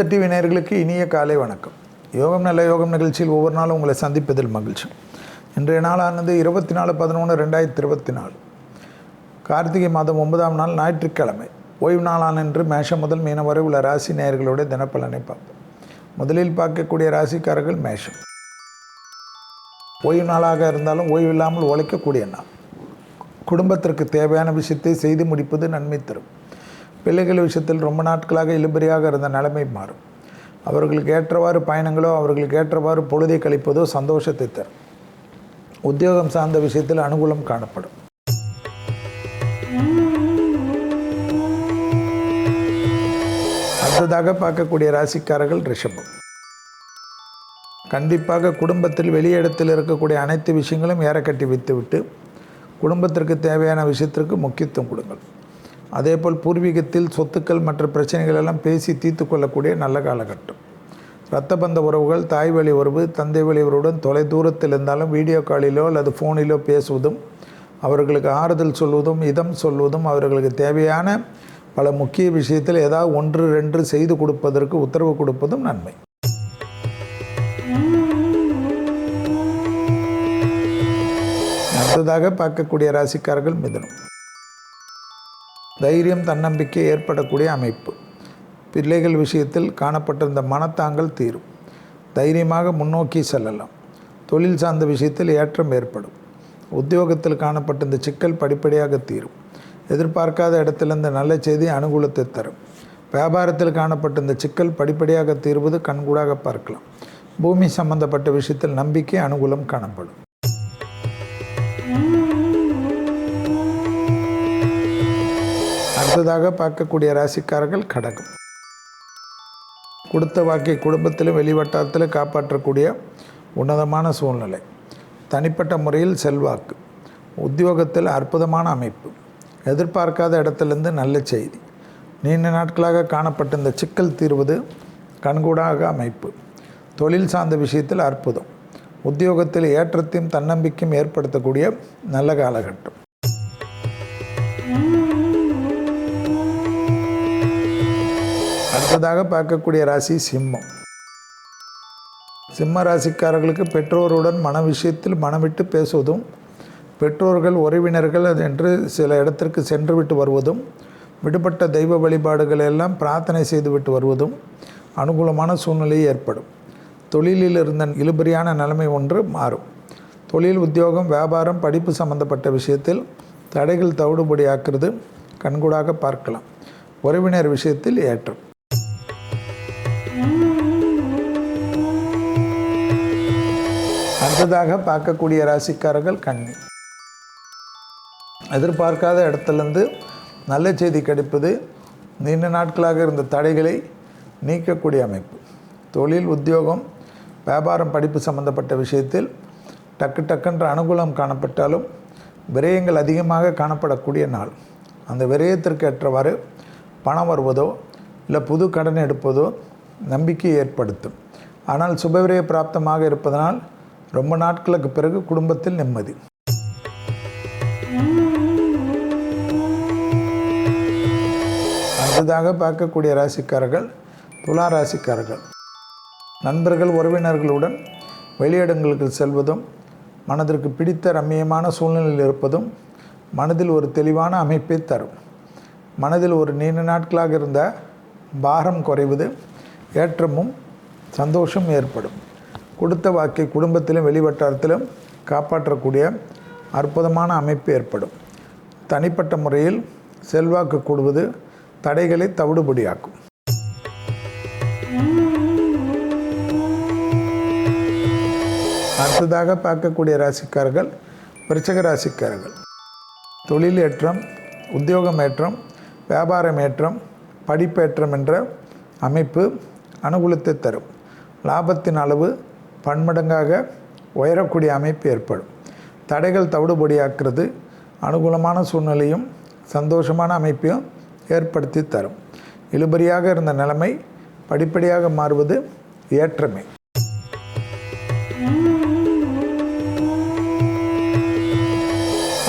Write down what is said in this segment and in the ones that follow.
வேத டிவி நேர்களுக்கு இனிய காலை வணக்கம். யோகம் நல்ல யோகம் நிகழ்ச்சியில் ஒவ்வொரு நாளும் உங்களை சந்திப்பதில் மகிழ்ச்சி. இன்றைய நாளானது இருபத்தி நாலு பதினொன்று ரெண்டாயிரத்தி இருபத்தி நாலு கார்த்திகை மாதம் ஒன்பதாம் நாள் ஞாயிற்றுக்கிழமை. ஓய்வு நாளான இன்று மேஷம் முதல் மீனம் வரை உள்ள ராசி நேயர்களோட தினப்பலனை பார்ப்போம். முதலில் பார்க்கக்கூடிய ராசிக்காரர்கள் மேஷம். ஓய்வு நாளாக இருந்தாலும் ஓய்வு இல்லாமல் உழைக்கக்கூடிய நாள். குடும்பத்திற்கு தேவையான விஷயத்தை செய்து முடிப்பது நன்மை தரும். பிள்ளைகள் விஷயத்தில் ரொம்ப நாட்களாக இழுபறியாக இருந்த நிலைமை மாறும். அவர்களுக்கு ஏற்றவாறு பயணங்களோ அவர்களுக்கு ஏற்றவாறு பொழுதை கழிப்பதோ சந்தோஷத்தை தரும். உத்தியோகம் சார்ந்த விஷயத்தில் அனுகூலம் காணப்படும். அடுத்ததாக பார்க்கக்கூடிய ராசிக்காரர்கள் ரிஷபம். கண்டிப்பாக குடும்பத்தில் வெளியிடத்தில் இருக்கக்கூடிய அனைத்து விஷயங்களும் ஏறக்கட்டி வைத்துவிட்டு குடும்பத்திற்கு தேவையான விஷயத்திற்கு முக்கியத்துவம் கொடுங்கள். அதேபோல் பூர்வீகத்தில் சொத்துக்கள் மற்ற பிரச்சனைகள் எல்லாம் பேசி தீர்த்து கொள்ளக்கூடிய நல்ல காலகட்டம். இரத்த பந்த உறவுகள் தாய் வழி உறவு தந்தை வழி உறவுடன் தொலை தூரத்தில் இருந்தாலும் வீடியோ காலிலோ அல்லது ஃபோனிலோ பேசுவதும் அவர்களுக்கு ஆறுதல் சொல்வதும் இதம் சொல்வதும் அவர்களுக்கு தேவையான பல முக்கிய விஷயத்தில் ஏதாவது ஒன்று ரெண்டு செய்து கொடுப்பதற்கு உத்தரவு கொடுப்பதும் நன்மை. அடுத்ததாக பார்க்கக்கூடிய ராசிக்காரர்கள் மிதனம். தைரியம் தன்னம்பிக்கை ஏற்படக்கூடிய அமைப்பு. பிள்ளைகள் விஷயத்தில் காணப்பட்டிருந்த மனத்தாங்கள் தீரும். தைரியமாக முன்னோக்கி செல்லலாம். தொழில் சார்ந்த விஷயத்தில் ஏற்றம் ஏற்படும். உத்தியோகத்தில் காணப்பட்டிருந்த சிக்கல் படிப்படியாக தீரும். எதிர்பார்க்காத இடத்திலிருந்து நல்ல செய்தி அனுகூலத்தை தரும். வியாபாரத்தில் காணப்பட்டிருந்த சிக்கல் படிப்படியாக தீர்வது கண்கூடாக பார்க்கலாம். பூமி சம்பந்தப்பட்ட விஷயத்தில் நம்பிக்கை அனுகூலம் காணப்படும். அடுத்ததாக பார்க்கக்கூடிய ராசிக்காரர்கள் கடகம். கொடுத்த வாக்கை குடும்பத்திலும் வெளிவட்டாரத்திலும் காப்பாற்றக்கூடிய உன்னதமான சூழ்நிலை. தனிப்பட்ட முறையில் செல்வாக்கு. உத்தியோகத்தில் அற்புதமான அமைப்பு. எதிர்பார்க்காத இடத்திலிருந்து நல்ல செய்தி. நீண்ட நாட்களாக காணப்பட்ட இந்த சிக்கல் தீர்வது கண்கூடாக அமைப்பு. தொழில் சார்ந்த விஷயத்தில் அற்புதம். உத்தியோகத்தில் ஏற்றத்தையும் தன்னம்பிக்கையும் ஏற்படுத்தக்கூடிய நல்ல காலகட்டம். அடுத்ததாக பார்க்கக்கூடிய ராசி சிம்மம். சிம்ம ராசிக்காரர்களுக்கு பெற்றோருடன் மன விஷயத்தில் மனமிட்டு பேசுவதும் பெற்றோர்கள் உறவினர்கள் அது என்று சில இடத்திற்கு சென்று விட்டு வருவதும் விடுபட்ட தெய்வ வழிபாடுகளை எல்லாம் பிரார்த்தனை செய்துவிட்டு வருவதும் அனுகூலமான சூழ்நிலை ஏற்படும். தொழிலில் இருந்த இழுபறியான நிலைமை ஒன்று மாறும். தொழில் உத்தியோகம் வியாபாரம் படிப்பு சம்பந்தப்பட்ட விஷயத்தில் தடைகள் தவிடுபடியாக்குறது கண்கூடாக பார்க்கலாம். உறவினர் விஷயத்தில் ஏற்றம். அடுத்ததாக பார்க்கக்கூடிய ராசிக்காரர்கள் கண்ணி எதிர்பார்க்காத இடத்துலேருந்து நல்ல செய்தி கிடைப்பது நீண்ட நாட்களாக இருந்த தடைகளை நீக்கக்கூடிய அமைப்பு. தொழில் உத்தியோகம் வியாபாரம் படிப்பு சம்பந்தப்பட்ட விஷயத்தில் டக்கு டக்குன்ற அனுகூலம் காணப்பட்டாலும் விரயங்கள் அதிகமாக காணப்படக்கூடிய நாள். அந்த விரயத்திற்கு ஏற்றவாறு பணம் வருவதோ இல்லை புது கடன் எடுப்பதோ நம்பிக்கை ஏற்படுத்தும். ஆனால் சுபவிரய பிராப்தமாக இருப்பதனால் ரொம்ப நாட்களுக்கு பிறகு குடும்பத்தில் நிம்மதி. அடுத்ததாக பார்க்கக்கூடிய ராசிக்காரர்கள் துலா ராசிக்காரர்கள். நண்பர்கள் உறவினர்களுடன் வெளியிடங்களுக்கு செல்வதும் மனதிற்கு பிடித்த ரம்மியமான சூழ்நிலையில் இருப்பதும் மனதில் ஒரு தெளிவான அமைப்பை தரும். மனதில் ஒரு நீண்ட நாட்களாக இருந்த பாரம் குறைவது ஏற்றமும் சந்தோஷம் ஏற்படும். கொடுத்த வாக்கை குடும்பத்திலும் வெளிவட்டாரத்திலும் காப்பாற்றக்கூடிய அற்புதமான அமைப்பு ஏற்படும். தனிப்பட்ட முறையில் செல்வாக்கு கூடுவது தடைகளை தவிடுபடியாக்கும். அடுத்ததாக பார்க்கக்கூடிய ராசிக்காரர்கள் விருச்சக ராசிக்காரர்கள். தொழில் ஏற்றம் உத்தியோகம் ஏற்றம் வியாபாரம் ஏற்றம் படிப்பேற்றம் என்ற அமைப்பு அனுகூலத்தை தரும். லாபத்தின் அளவு பன்மடங்காக உயரக்கூடிய அமைப்பு ஏற்படும். தடைகள் தவிடுபடியாக்குறது அனுகூலமான சூழ்நிலையும் சந்தோஷமான அமைப்பையும் ஏற்படுத்தி தரும். இழுபறியாக இருந்த நிலைமை படிப்படியாக மாறுவது ஏற்றமே.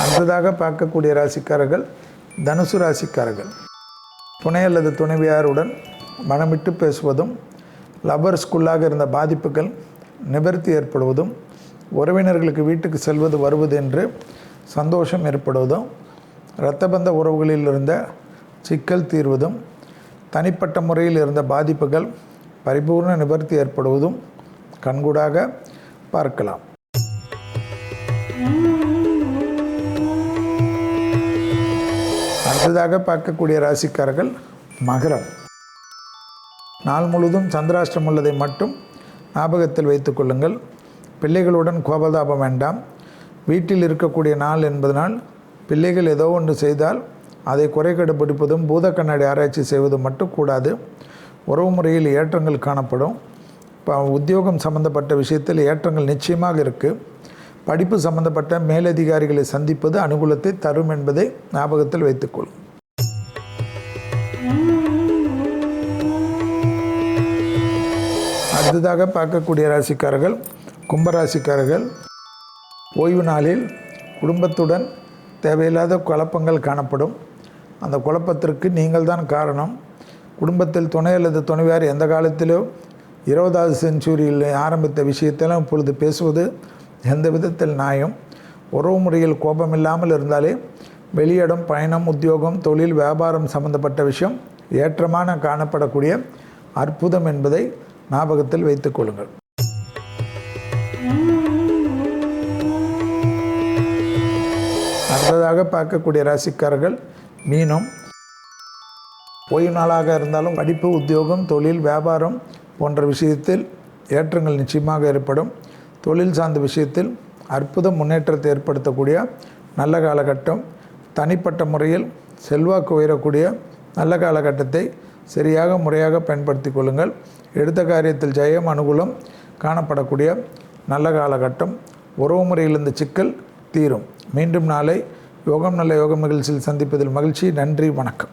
அடுத்ததாக பார்க்கக்கூடிய ராசிக்காரர்கள் தனுசு ராசிக்காரர்கள். துணை அல்லது துணைவியாருடன் மனமிட்டு பேசுவதும் லவ்வர்ஸ்குள்ளாக இருந்த பாதிப்புகள் நிவர்த்தி ஏற்படுவதும் உறவினர்களுக்கு வீட்டுக்கு செல்வது வருவது என்று சந்தோஷம் ஏற்படுவதும் இரத்தபந்த உறவுகளில் இருந்த சிக்கல் தீர்வதும் தனிப்பட்ட முறையில் இருந்த பாதிப்புகள் பரிபூர்ண நிவர்த்தி ஏற்படுவதும் கண்கூடாக பார்க்கலாம். அடுத்ததாக பார்க்கக்கூடிய ராசிக்காரர்கள் மகரம். நாள் முழுவதும் சந்திராஷ்டிரம் உள்ளதை மட்டும் ஞாபகத்தில் வைத்து கொள்ளுங்கள். பிள்ளைகளுடன் கோபதாபம் வேண்டாம். வீட்டில் இருக்கக்கூடிய நாள் என்பதனால் பிள்ளைகள் ஏதோ ஒன்று செய்தால் அதை குறை கண்டுபிடிப்பதும் பூத கண்ணாடி ஆராய்ச்சி செய்வதும் மட்டும் கூடாது. உறவு முறையில் ஏற்றங்கள் காணப்படும். இப்போ உத்தியோகம் சம்பந்தப்பட்ட விஷயத்தில் ஏற்றங்கள் நிச்சயமாக இருக்குது படிப்பு சம்பந்தப்பட்ட மேலதிகாரிகளை சந்திப்பது அனுகூலத்தை தரும் என்பதை ஞாபகத்தில் வைத்துக்கொள்ளும் அடுத்ததாக பார்க்கக்கூடிய ராசிக்காரர்கள் கும்பராசிக்காரர்கள் ஓய்வு நாளில் குடும்பத்துடன் தேவையில்லாத குழப்பங்கள் காணப்படும். அந்த குழப்பத்திற்கு நீங்கள் தான் காரணம். குடும்பத்தில் துணை அல்லது துணைவியார் எந்த காலத்திலோ இருபதாவது செஞ்சுரியில் ஆரம்பித்த விஷயத்தெல்லாம் இப்பொழுது பேசுவது எந்த விதத்தில் நியாயம்? உறவு முறையில் கோபம் இல்லாமல் இருந்தாலே வெளியிடம் பயணம் உத்தியோகம் தொழில் வியாபாரம் சம்பந்தப்பட்ட விஷயம் ஏற்றமான காணப்படக்கூடிய அற்புதம் என்பதை ஞாபகத்தில் வைத்துக் கொள்ளுங்கள். அடுத்ததாக பார்க்கக்கூடிய ராசிக்காரர்கள் மீனம். ஓய்வு நாளாக இருந்தாலும் படிப்பு உத்தியோகம் தொழில் வியாபாரம் போன்ற விஷயத்தில் ஏற்றங்கள் நிச்சயமாக ஏற்படும். தொழில் சார்ந்த விஷயத்தில் அற்புத முன்னேற்றத்தை ஏற்படுத்தக்கூடிய நல்ல காலகட்டம். தனிப்பட்ட முறையில் செல்வாக்கு உயரக்கூடிய நல்ல காலகட்டத்தை சரியாக முறையாக பயன்படுத்தி கொள்ளுங்கள். எடுத்த காரியத்தில் ஜெயம் அனுகூலம் காணப்படக்கூடிய நல்ல காலகட்டம். உறவு முறையில் இந்த சிக்கல் தீரும். மீண்டும் நாளை யோகம் நல்ல யோகம் நிகழ்ச்சியில் சந்திப்பதில் மகிழ்ச்சி. நன்றி வணக்கம்.